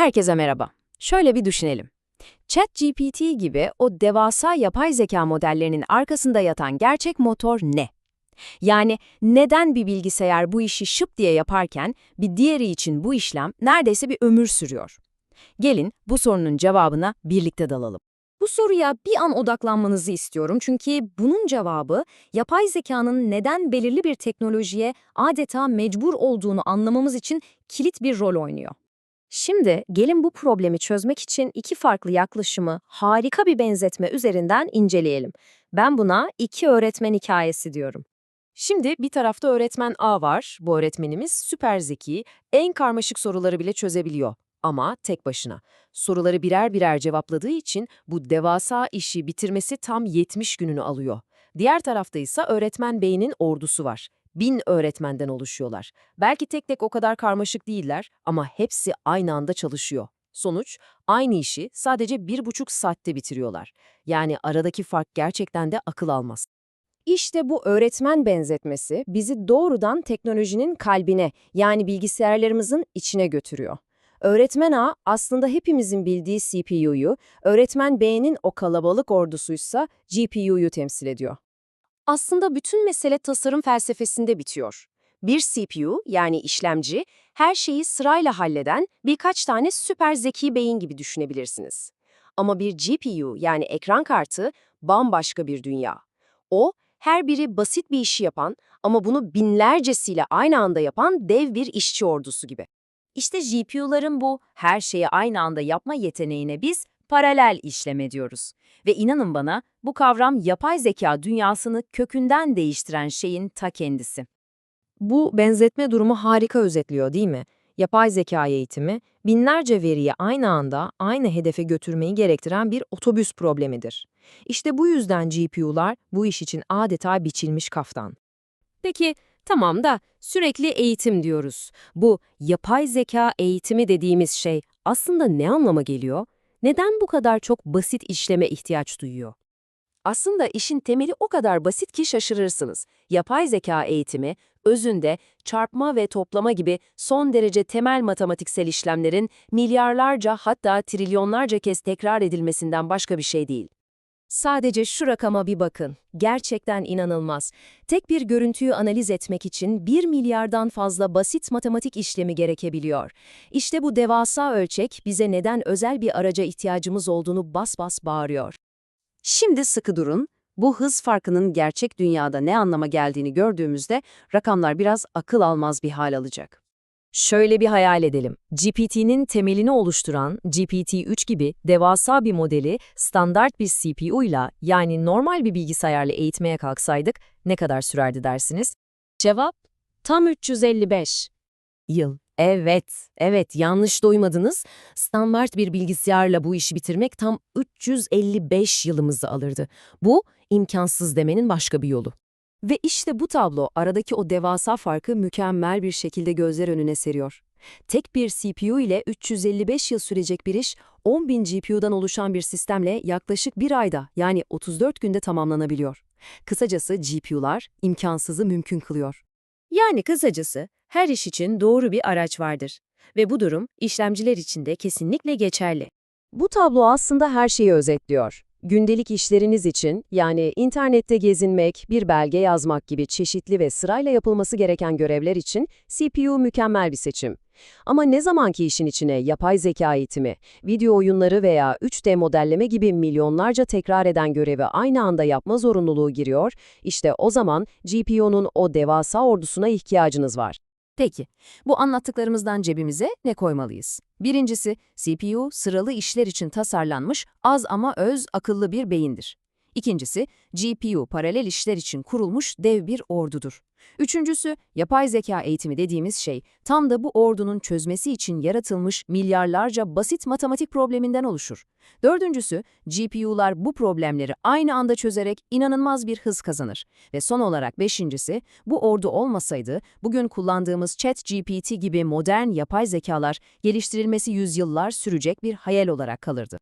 Herkese merhaba. Şöyle bir düşünelim. ChatGPT gibi o devasa yapay zeka modellerinin arkasında yatan gerçek motor ne? Yani neden bir bilgisayar bu işi şıp diye yaparken bir diğeri için bu işlem neredeyse bir ömür sürüyor? Gelin bu sorunun cevabına birlikte dalalım. Bu soruya bir an odaklanmanızı istiyorum çünkü bunun cevabı yapay zekanın neden belirli bir teknolojiye adeta mecbur olduğunu anlamamız için kilit bir rol oynuyor. Şimdi gelin bu problemi çözmek için iki farklı yaklaşımı harika bir benzetme üzerinden inceleyelim. Ben buna iki öğretmen hikayesi diyorum. Şimdi bir tarafta öğretmen A var. Bu öğretmenimiz süper zeki, en karmaşık soruları bile çözebiliyor. Ama tek başına. Soruları birer birer cevapladığı için bu devasa işi bitirmesi tam 70 gününü alıyor. Diğer tarafta ise öğretmen B'nin ordusu var. Bin öğretmenden oluşuyorlar. Belki tek tek o kadar karmaşık değiller ama hepsi aynı anda çalışıyor. Sonuç, aynı işi sadece bir buçuk saatte bitiriyorlar. Yani aradaki fark gerçekten de akıl almaz. İşte bu öğretmen benzetmesi bizi doğrudan teknolojinin kalbine yani bilgisayarlarımızın içine götürüyor. Öğretmen A aslında hepimizin bildiği CPU'yu, öğretmen B'nin o kalabalık ordusuysa GPU'yu temsil ediyor. Aslında bütün mesele tasarım felsefesinde bitiyor. Bir CPU yani işlemci her şeyi sırayla halleden birkaç tane süper zeki beyin gibi düşünebilirsiniz. Ama bir GPU yani ekran kartı bambaşka bir dünya. O her biri basit bir işi yapan ama bunu binlercesiyle aynı anda yapan dev bir işçi ordusu gibi. İşte GPU'ların bu her şeyi aynı anda yapma yeteneğine biz paralel işleme diyoruz. Ve inanın bana bu kavram yapay zeka dünyasını kökünden değiştiren şeyin ta kendisi. Bu benzetme durumu harika özetliyor değil mi? Yapay zeka eğitimi, binlerce veriyi aynı anda aynı hedefe götürmeyi gerektiren bir otobüs problemidir. İşte bu yüzden GPU'lar bu iş için adeta biçilmiş kaftan. Peki, tamam da sürekli eğitim diyoruz. Bu yapay zeka eğitimi dediğimiz şey aslında ne anlama geliyor? Neden bu kadar çok basit işleme ihtiyaç duyuyor? Aslında işin temeli o kadar basit ki şaşırırsınız. Yapay zeka eğitimi, özünde çarpma ve toplama gibi son derece temel matematiksel işlemlerin milyarlarca hatta trilyonlarca kez tekrar edilmesinden başka bir şey değil. Sadece şu rakama bir bakın. Gerçekten inanılmaz. Tek bir görüntüyü analiz etmek için 1 milyardan fazla basit matematik işlemi gerekebiliyor. İşte bu devasa ölçek bize neden özel bir araca ihtiyacımız olduğunu bas bas bağırıyor. Şimdi sıkı durun. Bu hız farkının gerçek dünyada ne anlama geldiğini gördüğümüzde rakamlar biraz akıl almaz bir hal alacak. Şöyle bir hayal edelim. GPT'nin temelini oluşturan GPT-3 gibi devasa bir modeli standart bir CPU ile yani normal bir bilgisayarla eğitmeye kalksaydık ne kadar sürerdi dersiniz? Cevap tam 355 yıl. Evet, evet yanlış duymadınız. Standart bir bilgisayarla bu işi bitirmek tam 355 yılımızı alırdı. Bu imkansız demenin başka bir yolu. Ve işte bu tablo aradaki o devasa farkı mükemmel bir şekilde gözler önüne seriyor. Tek bir CPU ile 355 yıl sürecek bir iş, 10.000 GPU'dan oluşan bir sistemle yaklaşık bir ayda yani 34 günde tamamlanabiliyor. Kısacası GPU'lar imkansızı mümkün kılıyor. Yani kısacası her iş için doğru bir araç vardır. Ve bu durum işlemciler için de kesinlikle geçerli. Bu tablo aslında her şeyi özetliyor. Gündelik işleriniz için, yani internette gezinmek, bir belge yazmak gibi çeşitli ve sırayla yapılması gereken görevler için CPU mükemmel bir seçim. Ama ne zamanki işin içine yapay zeka eğitimi, video oyunları veya 3D modelleme gibi milyonlarca tekrar eden görevi aynı anda yapma zorunluluğu giriyor, işte o zaman GPU'nun o devasa ordusuna ihtiyacınız var. Peki, bu anlattıklarımızdan cebimize ne koymalıyız? Birincisi, CPU sıralı işler için tasarlanmış az ama öz akıllı bir beyindir. İkincisi, GPU paralel işler için kurulmuş dev bir ordudur. Üçüncüsü, yapay zeka eğitimi dediğimiz şey tam da bu ordunun çözmesi için yaratılmış milyarlarca basit matematik probleminden oluşur. Dördüncüsü, GPU'lar bu problemleri aynı anda çözerek inanılmaz bir hız kazanır. Ve son olarak beşincisi, bu ordu olmasaydı bugün kullandığımız ChatGPT gibi modern yapay zekalar geliştirilmesi yüzyıllar sürecek bir hayal olarak kalırdı.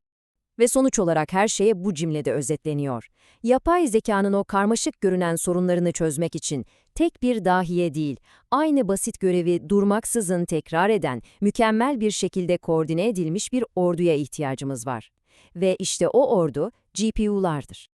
Ve sonuç olarak her şeye bu cümlede özetleniyor. Yapay zekanın o karmaşık görünen sorunlarını çözmek için tek bir dahiye değil, aynı basit görevi durmaksızın tekrar eden, mükemmel bir şekilde koordine edilmiş bir orduya ihtiyacımız var. Ve işte o ordu GPU'lardır.